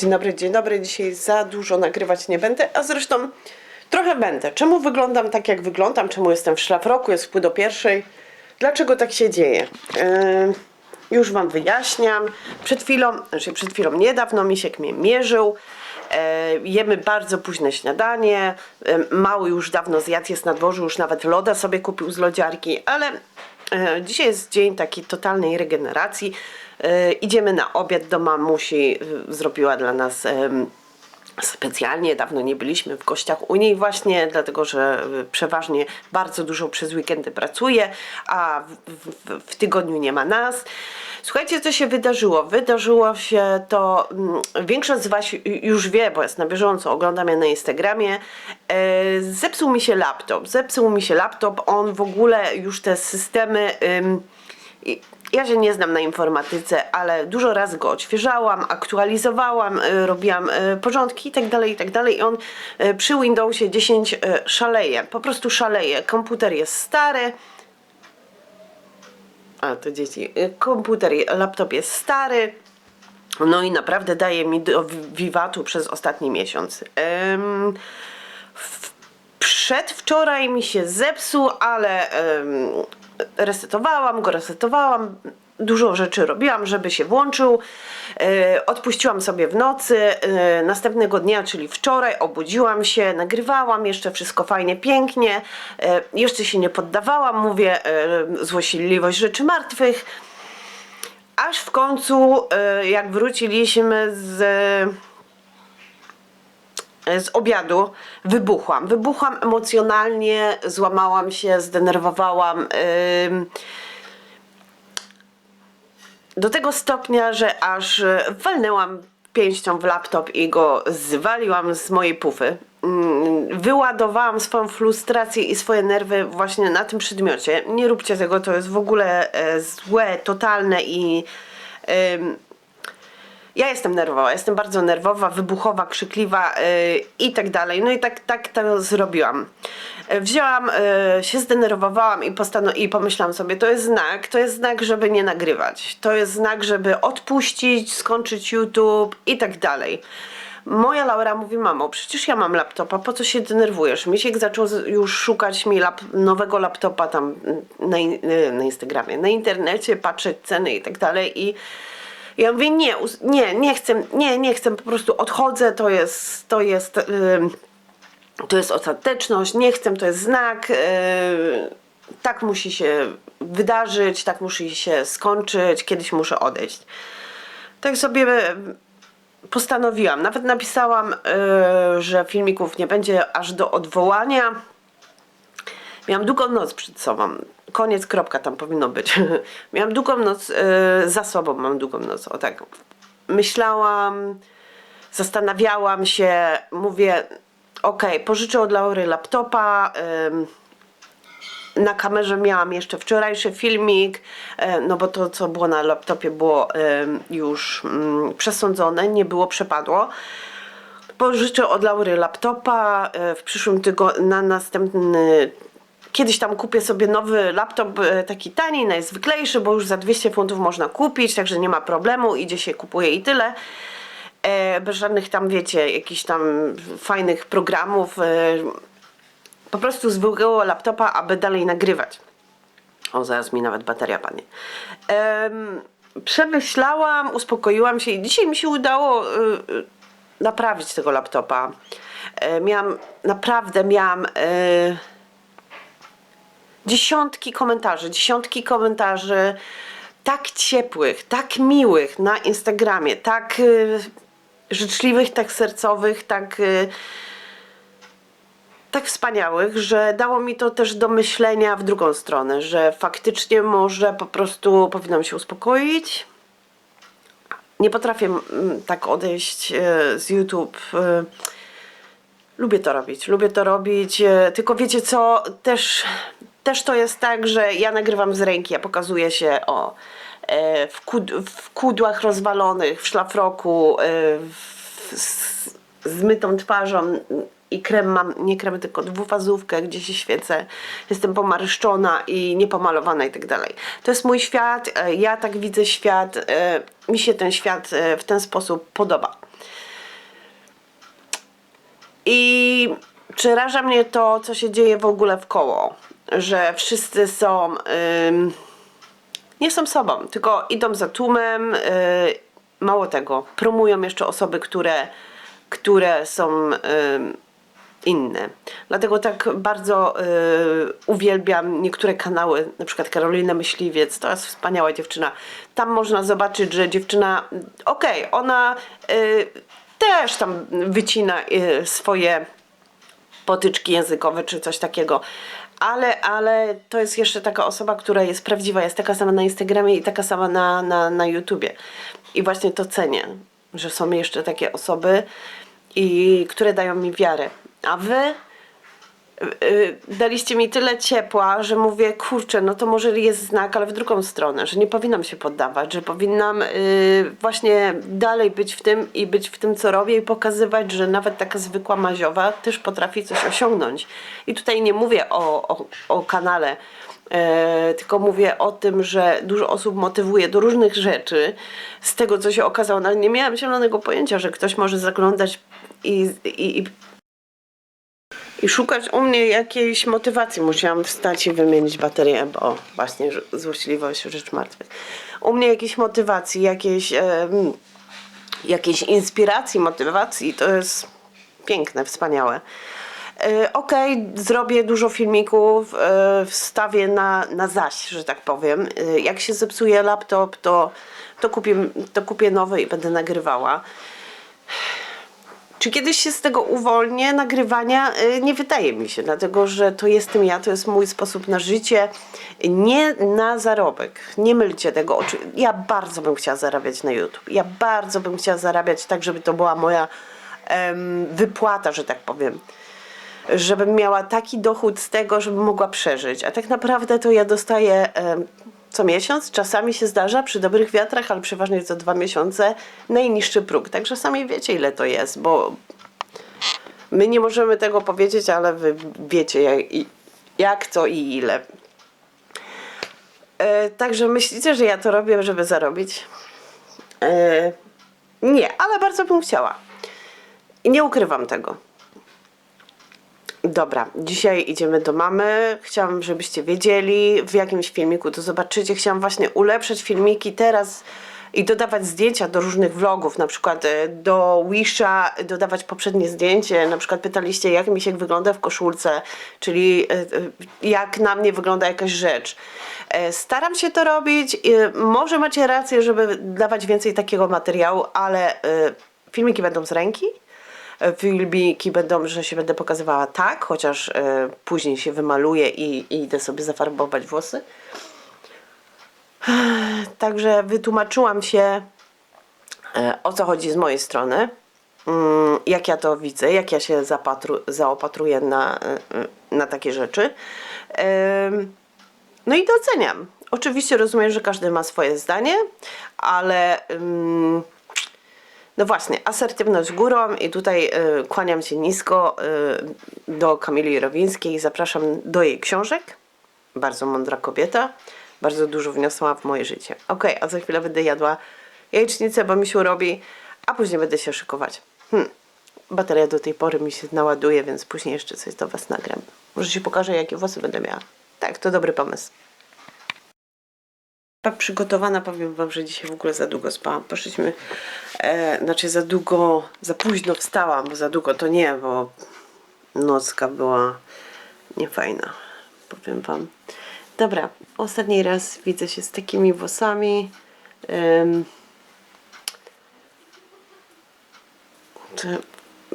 Dzień dobry, dzień dobry. Dzisiaj za dużo nagrywać nie będę, a zresztą trochę będę. Czemu wyglądam tak, jak wyglądam? Czemu jestem w szlafroku? Jest wpół do pierwszej. Dlaczego tak się dzieje? Yy, już Wam wyjaśniam. Przed chwilą, znaczy przed chwilą, niedawno Misiek mnie mierzył. E, jemy bardzo późne śniadanie. E, mały już dawno zjadł, jest na dworzu, już nawet loda sobie kupił z lodziarki, ale dzisiaj jest dzień takiej totalnej regeneracji. E, idziemy na obiad do mamusi, zrobiła dla nas specjalnie. Dawno nie byliśmy w gościach u niej właśnie, dlatego że przeważnie bardzo dużo przez weekendy pracuje, a w, w, w tygodniu nie ma nas. Słuchajcie, co się wydarzyło? Wydarzyło się to, mm, większość z Was już wie, bo jest na bieżąco, ogląda mnie na Instagramie. E, zepsuł mi się laptop. Zepsuł mi się laptop. On w ogóle już te systemy. Ja się nie znam na informatyce, ale dużo razy go odświeżałam, aktualizowałam, y, robiłam y, porządki i tak dalej, i tak. I on y, przy Windowsie 10 y, szaleje, po prostu szaleje. Komputer jest stary. A, to dzieci. Komputer, laptop jest stary. No i naprawdę daje mi do wiwatu przez ostatni miesiąc. W- Przedwczoraj mi się zepsuł, ale em, resetowałam go, resetowałam. Dużo rzeczy robiłam, żeby się włączył. E, odpuściłam sobie w nocy. E, następnego dnia, czyli wczoraj, obudziłam się, nagrywałam jeszcze wszystko fajnie, pięknie. E, jeszcze się nie poddawałam, mówię, złośliwość rzeczy martwych. Aż w końcu, jak wróciliśmy z z obiadu wybuchłam. Wybuchłam emocjonalnie, złamałam się, zdenerwowałam. do tego stopnia, że aż y, walnęłam pięścią w laptop i go zwaliłam z mojej pufy. Ym, Wyładowałam swoją frustrację i swoje nerwy właśnie na tym przedmiocie. Nie róbcie tego, to jest w ogóle e, złe, totalne i ja jestem nerwowa, jestem bardzo nerwowa, wybuchowa, krzykliwa yy, i tak dalej. No i tak, tak to zrobiłam. Yy, Wzięłam, yy, się zdenerwowałam i, i pomyślałam sobie, to jest znak, to jest znak, żeby nie nagrywać. To jest znak, żeby odpuścić, skończyć YouTube i tak dalej. Moja Laura mówi, mamo, przecież ja mam laptopa, po co się denerwujesz? Misiek zaczął już szukać mi lap- nowego laptopa tam na, in- yy, na Instagramie, na internecie, patrzeć ceny i tak dalej i ja mówię, nie, nie, nie chcę, nie, nie chcę, po prostu odchodzę, to jest, to jest, ym, to jest ostateczność, nie chcę, to jest znak, yy, tak musi się wydarzyć, tak musi się skończyć, kiedyś muszę odejść. Tak sobie postanowiłam, nawet napisałam, yy, że filmików nie będzie aż do odwołania. Miałam długą noc przed sobą. Koniec, kropka tam powinno być. Miałam długą noc e, za sobą, mam długą noc, o tak. Myślałam, zastanawiałam się, mówię, okej, pożyczę od Laury laptopa. na kamerze miałam jeszcze wczorajszy filmik, e, no bo to, co było na laptopie, było już mm, przesądzone, nie było, przepadło. Pożyczę od Laury laptopa e, w przyszłym tygodniu, na następny Kiedyś tam kupię sobie nowy laptop, e, taki tani, najzwyklejszy, bo już za 200 funtów można kupić, także nie ma problemu, idzie się, kupuje i tyle. E, bez żadnych tam, wiecie, jakichś tam fajnych programów. E, po prostu zwykłego laptopa, aby dalej nagrywać. O, zaraz mi nawet bateria padnie. Em, przemyślałam, uspokoiłam się i dzisiaj mi się udało naprawić tego laptopa. Miałam, naprawdę miałam... Y, dziesiątki komentarzy, dziesiątki komentarzy tak ciepłych, tak miłych na Instagramie, tak y, życzliwych, tak sercowych, tak y, tak wspaniałych, że dało mi to też do myślenia w drugą stronę, że faktycznie może po prostu powinnam się uspokoić. Nie potrafię mm, tak odejść e, z YouTube. e, Lubię to robić, lubię to robić, tylko wiecie co, też, też to jest tak, że ja nagrywam z ręki, ja pokazuję się o, e, w, kud, w kudłach rozwalonych, w szlafroku, e, w, z, z mytą twarzą i krem mam, nie krem, tylko dwufazówkę, gdzie się świecę, jestem pomarszczona i niepomalowana i tak dalej. To jest mój świat, e, ja tak widzę świat, e, mi się ten świat e, w ten sposób podoba. I przeraża mnie to, co się dzieje w ogóle w koło, że wszyscy są. Nie są sobą, tylko idą za tłumem. Yy, mało tego, promują jeszcze osoby, które, które są. Inne. Dlatego tak bardzo y, uwielbiam niektóre kanały, na przykład Karolina Myśliwiec, to jest wspaniała dziewczyna. Tam można zobaczyć, że dziewczyna, okej, okay, ona y, też tam wycina y, swoje potyczki językowe czy coś takiego. Ale, ale to jest jeszcze taka osoba, która jest prawdziwa, jest taka sama na Instagramie i taka sama na, na, na YouTubie. I właśnie to cenię, że są jeszcze takie osoby, i które dają mi wiarę. A wy daliście mi tyle ciepła, że mówię, kurczę, no to może jest znak, ale w drugą stronę, że nie powinnam się poddawać, że powinnam yy, właśnie dalej być w tym i być w tym, co robię i pokazywać, że nawet taka zwykła maziowa też potrafi coś osiągnąć. I tutaj nie mówię o, o, o kanale, E, tylko mówię o tym, że dużo osób motywuje do różnych rzeczy z tego, co się okazało. Nie miałam zielonego pojęcia, że ktoś może zaglądać i, i, i i szukać u mnie jakiejś motywacji. Musiałam wstać i wymienić baterię, bo właśnie złośliwość rzecz martwych. U mnie jakiejś motywacji, jakiejś, e, jakiejś inspiracji, motywacji, to jest piękne, wspaniałe. E, okay, zrobię dużo filmików, e, wstawię na, na zaś, że tak powiem. E, jak się zepsuje laptop, to, to, kupię, to kupię nowy i będę nagrywała. Czy kiedyś się z tego uwolnię, nagrywania? Y, nie wydaje mi się, dlatego że to jestem ja, to jest mój sposób na życie, nie na zarobek. Nie mylcie tego. Ja bardzo bym chciała zarabiać na YouTube. Ja bardzo bym chciała zarabiać tak, żeby to była moja um, wypłata, że tak powiem. Żebym miała taki dochód z tego, żebym mogła przeżyć. A tak naprawdę to ja dostaję co miesiąc. Czasami się zdarza przy dobrych wiatrach, ale przeważnie co dwa miesiące najniższy próg. Także sami wiecie, ile to jest, bo my nie możemy tego powiedzieć, ale wy wiecie, jak, jak co i ile. E, także myślicie, że ja to robię, żeby zarobić? E, nie, ale bardzo bym chciała. I nie ukrywam tego. Dobra, dzisiaj idziemy do mamy. Chciałam, żebyście wiedzieli, w jakimś filmiku to zobaczycie. Chciałam właśnie ulepszyć filmiki teraz i dodawać zdjęcia do różnych vlogów, na przykład e, do Wisha dodawać poprzednie zdjęcie, na przykład pytaliście jak mi się wygląda w koszulce, czyli e, e, jak na mnie wygląda jakaś rzecz. Staram się to robić, może macie rację, żeby dawać więcej takiego materiału, ale filmiki będą z ręki, filmiki będą, że się będę pokazywała tak, chociaż y, później się wymaluję i, i idę sobie zafarbować włosy. Także wytłumaczyłam się y, o co chodzi z mojej strony, y, jak ja to widzę, jak ja się zapatru, zaopatruję na, y, na takie rzeczy. No i doceniam. Oczywiście rozumiem, że każdy ma swoje zdanie, ale no właśnie, asertywność górą i tutaj y, kłaniam się nisko y, do Kamili Rowińskiej. Zapraszam do jej książek. Bardzo mądra kobieta. Bardzo dużo wniosła w moje życie. Ok, a za chwilę będę jadła jajecznicę, bo mi się robi, a później będę się szykować. Hmm. Bateria do tej pory mi się naładuje, więc później jeszcze coś do Was nagram. Może się pokażę, jakie włosy będę miała. Tak, to dobry pomysł tak przygotowana, powiem wam, że dzisiaj w ogóle za długo spałam. Poszliśmy, e, znaczy za długo, za późno wstałam, bo za długo to nie, bo nocka była niefajna, powiem wam. Dobra, ostatni raz widzę się z takimi włosami.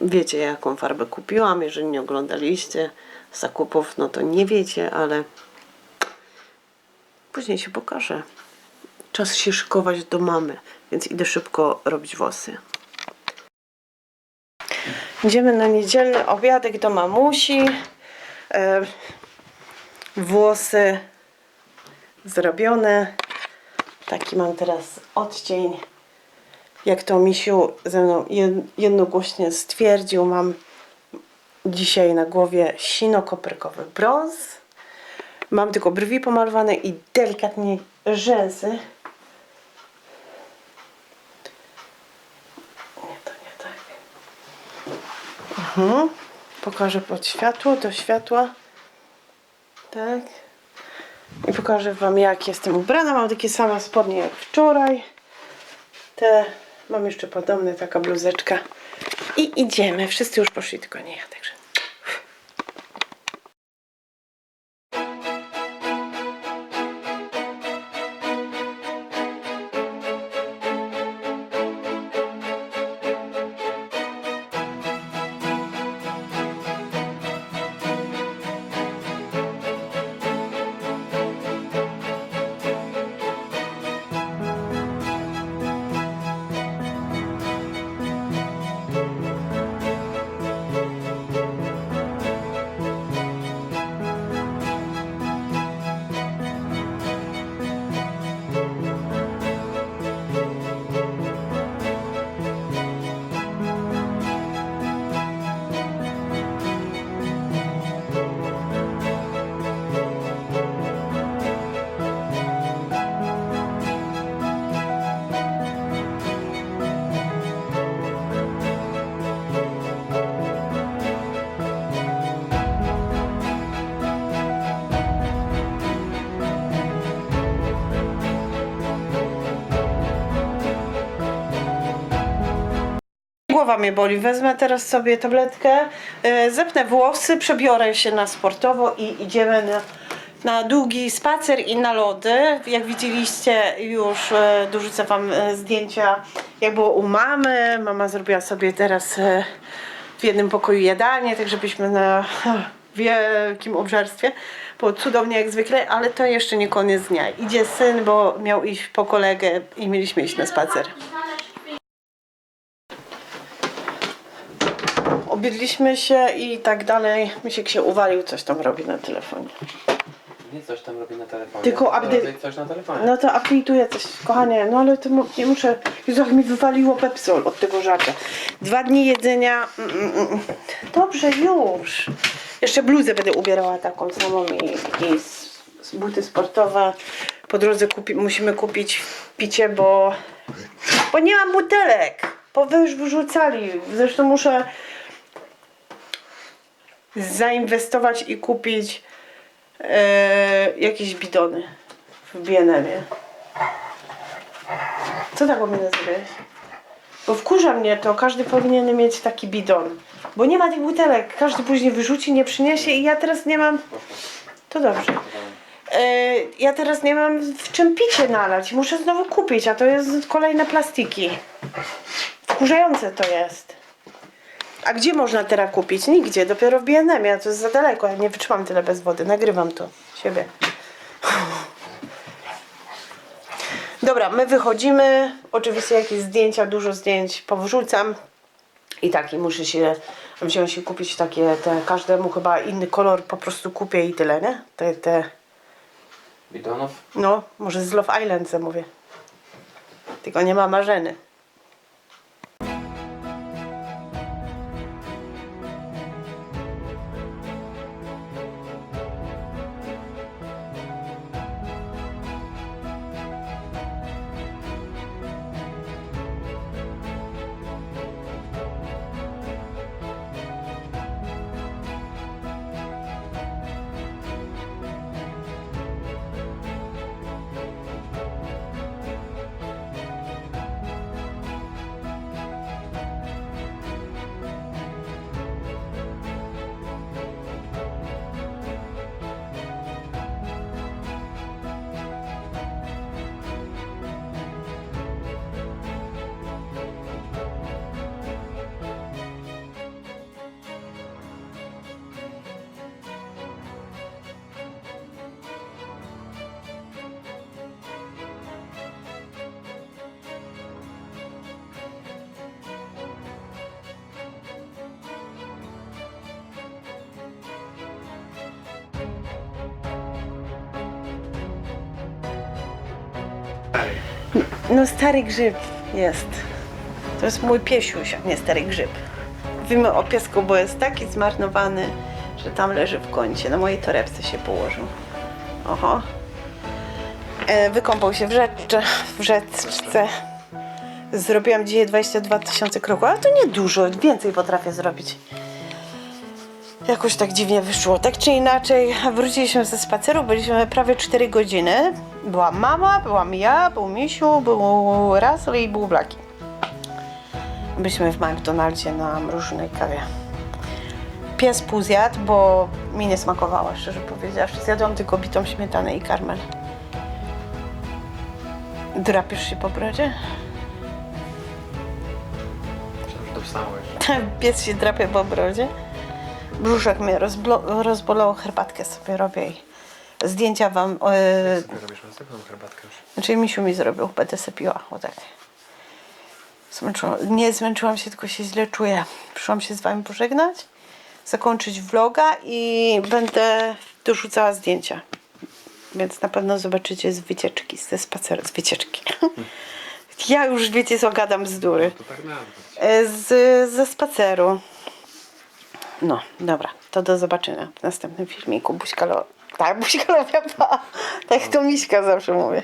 Wiecie jaką farbę kupiłam, jeżeli nie oglądaliście zakupów, no to nie wiecie, ale Później się pokaże. Czas się szykować do mamy, więc idę szybko robić włosy. Idziemy na niedzielny obiadek do mamusi. E, włosy zrobione. Taki mam teraz odcień. Jak to misiu ze mną jednogłośnie stwierdził, mam dzisiaj na głowie sino-koprykowy brąz Mam tylko brwi pomalowane i delikatnie rzęsy. Nie, to nie tak. Mhm. Pokażę pod światło, do światła. Tak. I pokażę Wam, jak jestem ubrana. Mam takie same spodnie jak wczoraj. Te mam jeszcze podobne, taka bluzeczka. I idziemy. Wszyscy już poszli, tylko nie ja, Głowa mnie boli. Wezmę teraz sobie tabletkę, e, zepnę włosy, przebiorę się na sportowo i idziemy na, na długi spacer i na lody. Jak widzieliście już e, dorzucę wam e, zdjęcia jak było u mamy. Mama zrobiła sobie teraz w jednym pokoju jadalnię, tak żebyśmy na wielkim obżarstwie. Było cudownie jak zwykle, ale to jeszcze nie koniec dnia. Idzie syn, bo miał iść po kolegę i mieliśmy iść na spacer. Obiedliśmy się i tak dalej. Misiek się uwalił, coś tam robi na telefonie. Nie coś tam robi na telefonie. Tylko update- robi coś na telefonie. No to update'uję coś, kochanie, no ale to mu- nie muszę. Jezu, jak mi wywaliło Pepsol od tego żarcia. Dwa dni jedzenia. Mm, mm, mm. Dobrze, już. Jeszcze bluzę będę ubierała taką samą i, i s- s- buty sportowe. Po drodze kupi, musimy kupić picie, bo, bo nie mam butelek. Bo wy już wyrzucali. Zresztą muszę zainwestować i kupić e, jakieś bidony w BNM-ie. Co taką mnie nazywałeś? Bo wkurza mnie to, każdy powinien mieć taki bidon. Bo nie ma tych butelek, każdy później wyrzuci, nie przyniesie i ja teraz nie mam... To dobrze. E, ja teraz nie mam w czym picie nalać. Muszę znowu kupić, a to jest kolejne plastiki. Wkurzające to jest. A gdzie można teraz kupić? Nigdzie, dopiero w BNM, a to jest za daleko. Ja nie wytrzymam tyle bez wody. Nagrywam to siebie. Dobra, my wychodzimy. Oczywiście jakieś zdjęcia, dużo zdjęć powrzucam. I tak, i muszę się wziąć i kupić takie, te, każdemu chyba inny kolor po prostu kupię i tyle, nie? Te, te, Bidonów? no, może z Love Island zamówię. Tylko nie ma marzeny. No stary grzyb jest. To jest mój piesiuś, a nie stary grzyb. Mówimy o piesku, bo jest taki zmarnowany, że tam leży w kącie. Na mojej torebce się położył. Oho. E, wykąpał się w rzeczce. W rzeczce. Zrobiłam dzisiaj 22 tysiące kroków, ale to nie dużo, więcej potrafię zrobić. Jakoś tak dziwnie wyszło. Tak czy inaczej, wróciliśmy ze spaceru, byliśmy prawie 4 godziny. Była mama, byłam ja, był Misiu, był Russell i był Blaki. Byliśmy w McDonaldzie na mrożonej kawie. Pies pół zjadł, bo mi nie smakowała, szczerze powiedziawszy. Zjadłam tylko bitą śmietanę i karmel. Drapiesz się po brodzie? Myślałem, że. Pies się drapie po brodzie. Brzuszek mnie rozbolał, herbatkę sobie robię i zdjęcia wam... Yy, Sobie robisz następną herbatkę już. znaczy misiu mi zrobił, będę sobie piła, o tak. Zmęczyłam, nie zmęczyłam się, tylko się źle czuję. Przyszłam się z wami pożegnać, zakończyć vloga i będę dorzucała zdjęcia. Więc na pewno zobaczycie z wycieczki, ze spaceru, z wycieczki. Ja już wiecie co gadam bzdury. To tak nawet. E, z, ze spaceru. No, dobra, to do zobaczenia w następnym filmiku. Buźka lo... Tak, buźka lowia, pa. Tak to Miśka zawsze mówię.